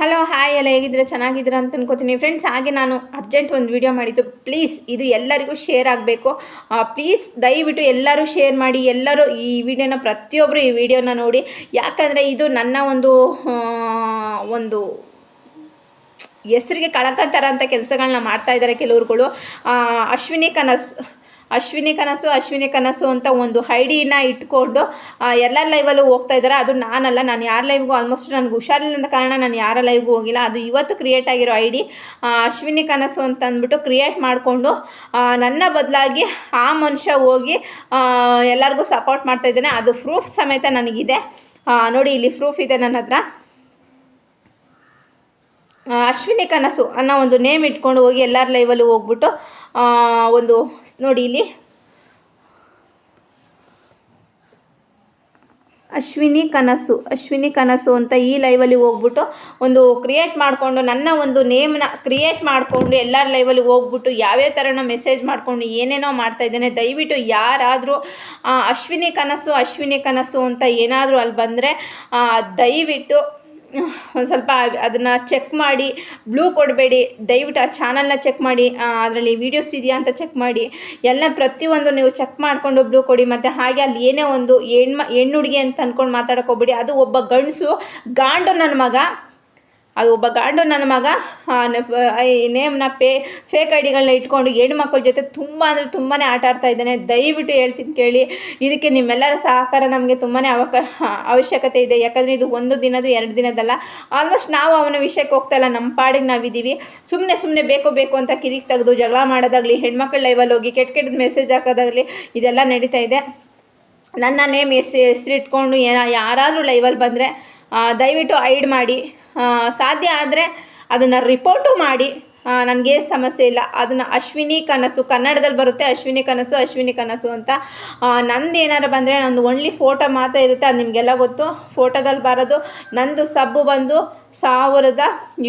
Hello hi ಎಲ್ಲ ಹೇಗಿದ್ದೀರಾ? ಚೆನ್ನಾಗಿದ್ದೀರಾ ಅಂತ ಅನ್ಕೋತೀನಿ. ಫ್ರೆಂಡ್ಸ್ ಹಾಗೆ ನಾನು ಅರ್ಜೆಂಟ್ ಒಂದು ವಿಡಿಯೋ ಮಾಡಿದ್ದು. ಪ್ಲೀಸ್ ಇದು ಎಲ್ಲರಿಗೂ ಶೇರ್ ಆಗಬೇಕು. ಪ್ಲೀಸ್ ದಯವಿಟ್ಟು ಎಲ್ಲರೂ ಶೇರ್ ಮಾಡಿ, ಎಲ್ಲರೂ ಈ ವಿಡಿಯೋನ ಪ್ರತಿಯೊಬ್ಬರು ಈ ವಿಡಿಯೋನ ನೋಡಿ. ಯಾಕಂದರೆ ಇದು ನನ್ನ ಒಂದು ಒಂದು ಹೆಸರಿಗೆ ಕಳಕಂತಾರ ಅಂತ ಕೆಲಸಗಳನ್ನ ಮಾಡ್ತಾ ಇದ್ದಾರೆ ಕೆಲವ್ರುಗಳು. ಅಶ್ವಿನಿ ಕನಸ್ ಅಶ್ವಿನಿ ಕನಸು ಅಶ್ವಿನಿ ಕನಸು ಅಂತ ಒಂದು ಐಡಿನ ಇಟ್ಕೊಂಡು ಎಲ್ಲ ಲೈವಲ್ಲೂ ಹೋಗ್ತಾ ಇದ್ದಾರೆ. ಅದು ನಾನಲ್ಲ, ನಾನು ಯಾರ ಲೈವ್ಗೂ ಆಲ್ಮೋಸ್ಟ್ ನನಗೆ ಹುಷಾರಿಲ್ಲದ ಕಾರಣ ನಾನು ಯಾರ ಲೈವ್ಗೂ ಹೋಗಿಲ್ಲ. ಅದು ಇವತ್ತು ಕ್ರಿಯೇಟ್ ಆಗಿರೋ ಐ ಡಿ ಅಶ್ವಿನಿ ಕನಸು ಅಂತ ಅಂದ್ಬಿಟ್ಟು ಕ್ರಿಯೇಟ್ ಮಾಡಿಕೊಂಡು ನನ್ನ ಬದಲಾಗಿ ಆ ಮನುಷ್ಯ ಹೋಗಿ ಎಲ್ಲರಿಗೂ ಸಪೋರ್ಟ್ ಮಾಡ್ತಾ ಇದ್ದಾನೆ. ಅದು ಪ್ರೂಫ್ ಸಮೇತ ನನಗಿದೆ. ನೋಡಿ, ಇಲ್ಲಿ ಪ್ರೂಫ್ ಇದೆ ನನ್ನ ಹತ್ರ. ಅಶ್ವಿನಿ ಕನಸು ಅನ್ನೋ ಒಂದು ನೇಮ್ ಇಟ್ಕೊಂಡು ಹೋಗಿ ಎಲ್ಲರ ಲೈವಲ್ಲೂ ಹೋಗ್ಬಿಟ್ಟು ಒಂದು ನೋಡಿ ಇಲ್ಲಿ. ಅಶ್ವಿನಿ ಕನಸು ಅಶ್ವಿನಿ ಕನಸು ಅಂತ ಈ ಲೈವಲ್ಲಿ ಹೋಗ್ಬಿಟ್ಟು ಒಂದು ಕ್ರಿಯೇಟ್ ಮಾಡಿಕೊಂಡು, ನನ್ನ ಒಂದು ನೇಮ್ನ ಕ್ರಿಯೇಟ್ ಮಾಡಿಕೊಂಡು ಎಲ್ಲರ ಲೈವಲ್ಲಿ ಹೋಗ್ಬಿಟ್ಟು ಯಾವ್ಯಾವ ಥರನೋ ಮೆಸೇಜ್ ಮಾಡಿಕೊಂಡು ಏನೇನೋ ಮಾಡ್ತಾ ಇದ್ದೇನೆ, ದಯವಿಟ್ಟು ಯಾರಾದರೂ ಅಶ್ವಿನಿ ಕನಸು ಅಶ್ವಿನಿ ಕನಸು ಅಂತ ಏನಾದರೂ ಅಲ್ಲಿ ಬಂದರೆ ದಯವಿಟ್ಟು ಒಂದು ಸ್ವಲ್ಪ ಅದನ್ನು ಚೆಕ್ ಮಾಡಿ ಬ್ಲೂ ಕೊಡಬೇಡಿ, ದಯವಿಟ್ಟು ಆ ಚಾನಲ್ನ ಚೆಕ್ ಮಾಡಿ ಅದರಲ್ಲಿ ವೀಡಿಯೋಸ್ ಇದೆಯಾ ಅಂತ ಚೆಕ್ ಮಾಡಿ. ಎಲ್ಲ ಪ್ರತಿಯೊಂದು ನೀವು ಚೆಕ್ ಮಾಡಿಕೊಂಡು ಬ್ಲೂ ಕೊಡಿ, ಮತ್ತು ಹಾಗೆ ಅಲ್ಲಿ ಏನೇ ಒಂದು ಹೆಣ್ಮ ಹೆಣ್ಣು ಅಂತ ಅಂದ್ಕೊಂಡು ಮಾತಾಡೋಕೆ ಹೋಗ್ಬೇಡಿ. ಅದು ಒಬ್ಬ ಗಂಡಸು, ಗಾಂಡು ನನ್ನ ಮಗ ಅದು ಒಬ್ಬ ಗಾಂಡು ನನ್ನ ಮಗ ನೇಮ್ನ ಪೇ ಫೇಕ್ ಐಡಿಗಳನ್ನ ಇಟ್ಕೊಂಡು ಹೆಣ್ಮಕ್ಳ ಜೊತೆ ತುಂಬ ಅಂದರೆ ತುಂಬಾ ಆಟ ಆಡ್ತಾ ಇದ್ದಾನೆ. ದಯವಿಟ್ಟು ಹೇಳ್ತೀನಿ ಕೇಳಿ, ಇದಕ್ಕೆ ನಿಮ್ಮೆಲ್ಲರ ಸಹಕಾರ ನಮಗೆ ತುಂಬಾ ಅವಕ ಅವಶ್ಯಕತೆ ಇದೆ. ಯಾಕಂದರೆ ಇದು ಒಂದು ದಿನದ ಎರಡು ದಿನದಲ್ಲ ಆಲ್ಮೋಸ್ಟ್ ನಾವು ಅವನ ವಿಷಯಕ್ಕೆ ಹೋಗ್ತಾ ಇಲ್ಲ. ನಮ್ಮ ಪಾಡಿಗೆ ನಾವಿದ್ದೀವಿ. ಸುಮ್ಮನೆ ಸುಮ್ಮನೆ ಬೇಕು ಬೇಕು ಅಂತ ಕಿರಿಕ್ ತೆಗೆದು ಜಗಳ ಮಾಡೋದಾಗಲಿ, ಹೆಣ್ಮಕ್ಳ ಲೈವಲ್ಲಿ ಹೋಗಿ ಕೆಟ್ಟ ಕೆಟ್ಟದ ಮೆಸೇಜ್ ಹಾಕೋದಾಗಲಿ, ಇದೆಲ್ಲ ನಡೀತಾ ಇದೆ. ನನ್ನ ನೇಮ್ ಎಸ್ ಹೆಸ್ರಿಟ್ಕೊಂಡು ಏನ ಯಾರಾದರೂ ಲೈವಲ್ಲಿ ಬಂದರೆ ದಯವಿಟ್ಟು ಐಡ್ ಮಾಡಿ. ಸಾಧ್ಯ ಆದರೆ ಅದನ್ನು ರಿಪೋರ್ಟು ಮಾಡಿ. ನನಗೇನು ಸಮಸ್ಯೆ ಇಲ್ಲ. ಅದನ್ನು ಅಶ್ವಿನಿ ಕನಸು ಕನ್ನಡದಲ್ಲಿ ಬರುತ್ತೆ ಅಶ್ವಿನಿ ಕನಸು ಅಶ್ವಿನಿ ಕನಸು ಅಂತ. ನಂದು ಏನಾರು ಬಂದರೆ ನಂದು ಓನ್ಲಿ ಫೋಟೋ ಮಾತ್ರ ಇರುತ್ತೆ, ಅದು ನಿಮಗೆಲ್ಲ ಗೊತ್ತು. ಫೋಟೋದಲ್ಲಿ ಬರೋದು. ನಂದು ಸಬ್ಬು ಬಂದು ಸಾವಿರದ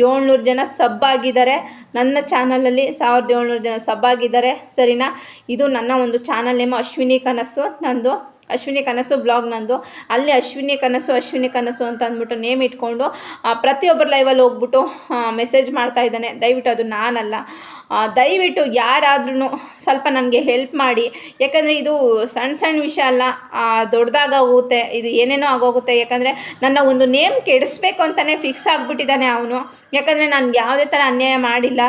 ಏಳ್ನೂರು ಜನ ಸಬ್ ಆಗಿದ್ದಾರೆ. ನನ್ನ ಚಾನಲಲ್ಲಿ ಸಾವಿರದ ಏಳ್ನೂರು ಜನ ಸಬ್ ಆಗಿದ್ದಾರೆ. ಸರಿನಾ? ಇದು ನನ್ನ ಒಂದು ಚಾನಲ್ ನೇಮು ಅಶ್ವಿನಿ ಕನಸು, ನಂದು. ಅಶ್ವಿನಿ ಕನಸು ಬ್ಲಾಗ್ ನಂದು. ಅಲ್ಲಿ ಅಶ್ವಿನಿ ಕನಸು ಅಶ್ವಿನಿ ಕನಸು ಅಂತ ಅಂದ್ಬಿಟ್ಟು ನೇಮ್ ಇಟ್ಕೊಂಡು ಪ್ರತಿಯೊಬ್ಬರ ಲೈವಲ್ಲಿ ಹೋಗ್ಬಿಟ್ಟು ಮೆಸೇಜ್ ಮಾಡ್ತಾ ಇದ್ದಾನೆ. ದಯವಿಟ್ಟು ಅದು ನಾನಲ್ಲ. ದಯವಿಟ್ಟು ಯಾರಾದ್ರೂ ಸ್ವಲ್ಪ ನನಗೆ ಹೆಲ್ಪ್ ಮಾಡಿ. ಯಾಕಂದರೆ ಇದು ಸಣ್ಣ ಸಣ್ಣ ವಿಷಯ ಅಲ್ಲ ದೊಡ್ಡದಾಗೋಗುತ್ತೆ ಇದು ಏನೇನೋ ಆಗೋಗುತ್ತೆ. ಯಾಕಂದರೆ ನನ್ನ ಒಂದು ನೇಮ್ ಕೆಡಿಸ್ಬೇಕು ಅಂತಲೇ ಫಿಕ್ಸ್ ಆಗಿಬಿಟ್ಟಿದ್ದಾನೆ ಅವನು. ಯಾಕಂದರೆ ನಾನು ಯಾವುದೇ ಥರ ಅನ್ಯಾಯ ಮಾಡಿಲ್ಲ.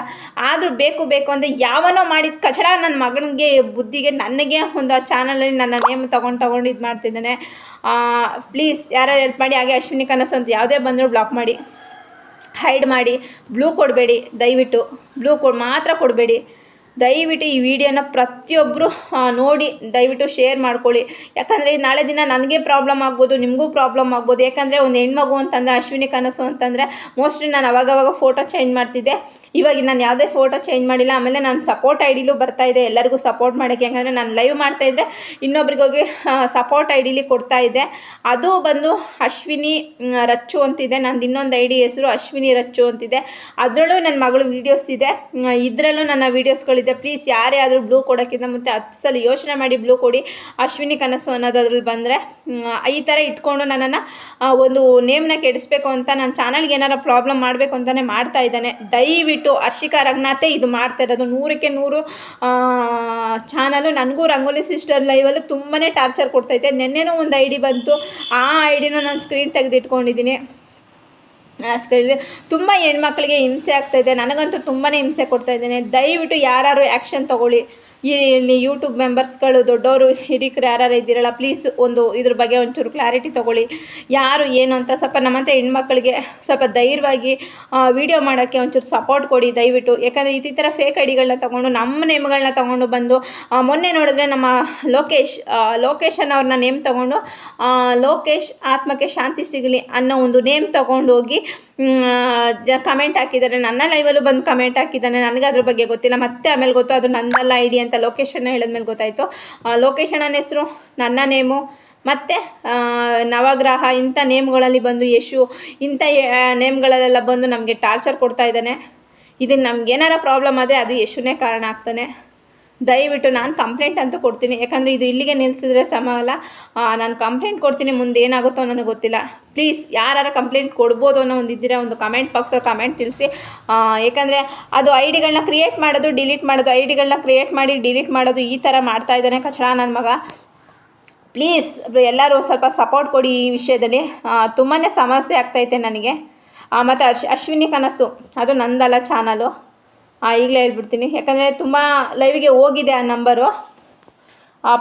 ಆದರೂ ಬೇಕು ಬೇಕು ಅಂದರೆ ಯಾವನೋ ಮಾಡಿದ ಕಚಡ ನನ್ನ ಮಗನಿಗೆ, ಬುದ್ಧಿಗೆ, ನನಗೆ ಒಂದು ಆ ಚಾನಲಲ್ಲಿ ನನ್ನ ನೇಮ್ ತೊಗೊಂಡು ತೊಗೊಂಡು ಇದು ಮಾಡ್ತಿದ್ದಾನೆ. ಪ್ಲೀಸ್ ಯಾರು ಹೆಲ್ಪ್ ಮಾಡಿ, ಹಾಗೆ ಅಶ್ವಿನಿ ಕನಸು ಅಂತ ಯಾವುದೇ ಬಂದರೂ ಬ್ಲಾಕ್ ಮಾಡಿ. ಹೈಡ್ ಮಾಡಿ. ಬ್ಲೂ ಕೊಡಬೇಡಿ. ದಯವಿಟ್ಟು. ಬ್ಲೂ ಕೊಡ್, ಮಾತ್ರ ಕೊಡಬೇಡಿ. ದಯವಿಟ್ಟು ಈ ವಿಡಿಯೋನ ಪ್ರತಿಯೊಬ್ಬರು ನೋಡಿ, ದಯವಿಟ್ಟು ಶೇರ್ ಮಾಡ್ಕೊಳ್ಳಿ. ಯಾಕಂದರೆ ನಾಳೆ ದಿನ ನನಗೆ ಪ್ರಾಬ್ಲಮ್ ಆಗ್ಬೋದು, ನಿಮಗೂ ಪ್ರಾಬ್ಲಮ್ ಆಗ್ಬೋದು. ಯಾಕಂದರೆ ಒಂದು ಹೆಣ್ಮಗು ಅಂತಂದರೆ, ಅಶ್ವಿನಿ ಕನಸು ಅಂತಂದರೆ ಮೋಸ್ಟ್ಲಿ ನಾನು ಅವಾಗವಾಗ ಫೋಟೋ ಚೇಂಜ್ ಮಾಡ್ತಿದ್ದೆ. ಇವಾಗ ನಾನು ಯಾವುದೇ ಫೋಟೋ ಚೇಂಜ್ ಮಾಡಿಲ್ಲ, ಆಮೇಲೆ ನಾನು ಸಪೋರ್ಟ್ ಐ ಡಿಲೂ ಬರ್ತಾ ಇದೆ, ಎಲ್ಲರಿಗೂ ಸಪೋರ್ಟ್ ಮಾಡೋಕ್ಕೆ. ಯಾಕಂದರೆ ನಾನು ಲೈವ್ ಮಾಡ್ತಾಯಿದ್ರೆ ಇನ್ನೊಬ್ರಿಗೋಗಿ ಇನ್ನೊಬ್ರಿಗೆ ಸಪೋರ್ಟ್ ಐ ಡಿಲಿ ಕೊಡ್ತಾ ಇದ್ದೆ. ಅದು ಬಂದು ಅಶ್ವಿನಿ ರಚ್ಚು ಅಂತಿದೆ. ನಂದು ಇನ್ನೊಂದು ಐ ಡಿ ಹೆಸರು ಅಶ್ವಿನಿ ರಚ್ಚು ಅಂತಿದೆ. ಅದರಲ್ಲೂ ನನ್ನ ಮಗಳು ವೀಡಿಯೋಸ್ ಇದೆ. ಇದರಲ್ಲೂ ನನ್ನ ವೀಡಿಯೋಸ್ಗಳಿದೆ ಪ್ಲೀಸ್ ಯಾರೇ ಆದರೂ ಬ್ಲೂ ಕೊಡೋಕ್ಕಿಂತ ಮತ್ತೆ ಹತ್ತು ಸಲ ಯೋಚನೆ ಮಾಡಿ ಬ್ಲೂ ಕೊಡಿ. ಅಶ್ವಿನಿ ಕನಸು ಅನ್ನೋದ್ರಲ್ಲಿ ಬಂದರೆ ಈ ಥರ ಇಟ್ಕೊಂಡು ನನ್ನನ್ನು ಒಂದು ನೇಮ್ನ ಕೆಡಿಸ್ಬೇಕು ಅಂತ ನನ್ನ ಚಾನಲ್ಗೆ ಏನಾರ ಪ್ರಾಬ್ಲಮ್ ಮಾಡಬೇಕು ಅಂತಲೇ ಮಾಡ್ತಾ ಇದ್ದಾನೆ. ದಯವಿಟ್ಟು ಹರ್ಷಿಕಾ ರಂಗನಾಥೆ ಇದು ಮಾಡ್ತಾ ಇರೋದು. ನೂರಕ್ಕೆ ನೂರು ಚಾನಲು ನನಗೂ ರಂಗೋಲಿ ಸಿಸ್ಟರ್ ಲೈವಲ್ಲೂ ತುಂಬಾ ಟಾರ್ಚರ್ ಕೊಡ್ತೈತೆ ನಿನ್ನೆನೂ ಒಂದು ಐ ಡಿ ಬಂತು. ಆ ಐ ಡಿನೂ ನಾನು ಸ್ಕ್ರೀನ್ ತೆಗೆದಿಟ್ಕೊಂಡಿದ್ದೀನಿ. ತುಂಬ ಹೆಣ್ಮಕ್ಳಿಗೆ ಹಿಂಸೆ ಆಗ್ತಾಯಿದೆ ನನಗಂತೂ ತುಂಬಾ ಹಿಂಸೆ ಕೊಡ್ತಾ ಇದ್ದೇನೆ. ದಯವಿಟ್ಟು ಯಾರು ಆ್ಯಕ್ಷನ್ ತೊಗೊಳ್ಳಿ. ಇಲ್ಲಿ ಯೂಟ್ಯೂಬ್ ಮೆಂಬರ್ಸ್ಗಳು ದೊಡ್ಡವರು, ಹಿರಿಕರು ಯಾರು ಇದ್ದೀರಲ್ಲ ಪ್ಲೀಸ್ ಒಂದು ಇದ್ರ ಬಗ್ಗೆ ಒಂಚೂರು ಕ್ಲಾರಿಟಿ ತೊಗೊಳ್ಳಿ. ಯಾರು, ಏನು ಅಂತ ಸ್ವಲ್ಪ ನಮ್ಮಂತೆ ಹೆಣ್ಮಕ್ಳಿಗೆ ಸ್ವಲ್ಪ ಧೈರ್ಯವಾಗಿ ವಿಡಿಯೋ ಮಾಡೋಕ್ಕೆ ಒಂಚೂರು ಸಪೋರ್ಟ್ ಕೊಡಿ ದಯವಿಟ್ಟು. ಯಾಕಂದರೆ ಈ ಥರ ಫೇಕ್ ಐಡಿಗಳನ್ನ ತೊಗೊಂಡು, ನಮ್ಮ ನೇಮ್ಗಳನ್ನ ತೊಗೊಂಡು ಬಂದು ಮೊನ್ನೆ ನೋಡಿದ್ರೆ ನಮ್ಮ ಲೋಕೇಶ್ ಲೋಕೇಶನ್ ಅವ್ರನ್ನ ನೇಮ್ ತೊಗೊಂಡು ಲೋಕೇಶ್ ಆತ್ಮಕ್ಕೆ ಶಾಂತಿ ಸಿಗಲಿ ಅನ್ನೋ ಒಂದು ನೇಮ್ ತೊಗೊಂಡು ಹೋಗಿ ಕಮೆಂಟ್ ಹಾಕಿದ್ದಾರೆ. ನನ್ನ ಲೈವಲ್ಲೂ ಬಂದು ಕಮೆಂಟ್ ಹಾಕಿದ್ದಾನೆ. ನನಗೆ ಅದ್ರ ಬಗ್ಗೆ ಗೊತ್ತಿಲ್ಲ. ಮತ್ತೆ ಆಮೇಲೆ ಗೊತ್ತು, ಅದು ನನ್ನಲ್ಲ ಐ ಡಿ ಅಂತ ಲೊಕೇಶನ್ನ ಹೇಳಿದ್ಮೇಲೆ ಗೊತ್ತಾಯಿತು. ಲೊಕೇಶನ್ ನನ್ನ ಹೆಸರು, ನನ್ನ ನೇಮು ಮತ್ತು ನವಗ್ರಹ, ಇಂಥ ನೇಮ್ಗಳಲ್ಲಿ ಬಂದು ಯಶು, ಇಂಥ ನೇಮ್ಗಳಲ್ಲೆಲ್ಲ ಬಂದು ನಮಗೆ ಟಾರ್ಚರ್ ಕೊಡ್ತಾ ಇದ್ದಾನೆ. ಇದನ್ನು ನಮ್ಗೇನಾರ ಪ್ರಾಬ್ಲಮ್ ಆದರೆ ಅದು ಯಶುನೇ ಕಾರಣ ಆಗ್ತಾನೆ. ದಯವಿಟ್ಟು ನಾನು ಕಂಪ್ಲೇಂಟ್ ಅಂತೂ ಕೊಡ್ತೀನಿ. ಯಾಕಂದರೆ ಇದು ಇಲ್ಲಿಗೆ ನಿಲ್ಲಿಸಿದ್ರೆ ಸಮ ಅಲ್ಲ ನಾನು ಕಂಪ್ಲೇಂಟ್ ಕೊಡ್ತೀನಿ, ಮುಂದೆ ಏನಾಗುತ್ತೋ ನನಗೆ ಗೊತ್ತಿಲ್ಲ. ಪ್ಲೀಸ್ ಯಾರು ಕಂಪ್ಲೇಂಟ್ ಕೊಡ್ಬೋದು ಅನ್ನೋ ಒಂದು ಇದ್ದಿರ, ಒಂದು ಕಮೆಂಟ್ ಬಾಕ್ಸಲ್ಲಿ ಕಮೆಂಟ್ ತಿಳಿಸಿ ಯಾಕಂದರೆ ಅದು ಐ ಡಿಗಳನ್ನ ಕ್ರಿಯೇಟ್ ಮಾಡೋದು ಡಿಲೀಟ್ ಮಾಡೋದು ಐ ಡಿಗಳನ್ನ ಕ್ರಿಯೇಟ್ ಮಾಡಿ ಡಿಲೀಟ್ ಮಾಡೋದು ಈ ಥರ ಮಾಡ್ತಾ ಇದ್ದಾನೆ ಕಚಡ ನನ್ನ ಮಗ. ಪ್ಲೀಸ್ ಎಲ್ಲರೂ ಸ್ವಲ್ಪ ಸಪೋರ್ಟ್ ಕೊಡಿ ಈ ವಿಷಯದಲ್ಲಿ. ತುಂಬಾ ಸಮಸ್ಯೆ ಆಗ್ತೈತೆ ನನಗೆ. ಮತ್ತು ಅಶ್ ಅಶ್ವಿನಿ ಕನಸು. ಅದು ನಂದಲ್ಲ ಚಾನಲು ಈಗಲೇ ಹೇಳ್ಬಿಡ್ತೀನಿ. ಯಾಕಂದರೆ ತುಂಬ ಲೈವಿಗೆ ಹೋಗಿದೆ ಆ ನಂಬರು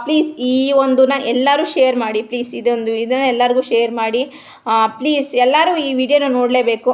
ಪ್ಲೀಸ್ ಈ ಒಂದನ್ನ ಎಲ್ಲರೂ ಶೇರ್ ಮಾಡಿ. ಪ್ಲೀಸ್ ಇದೊಂದು, ಇದನ್ನು ಎಲ್ಲರಿಗೂ ಶೇರ್ ಮಾಡಿ. ಪ್ಲೀಸ್ ಎಲ್ಲರೂ ಈ ವಿಡಿಯೋನ ನೋಡಲೇಬೇಕು.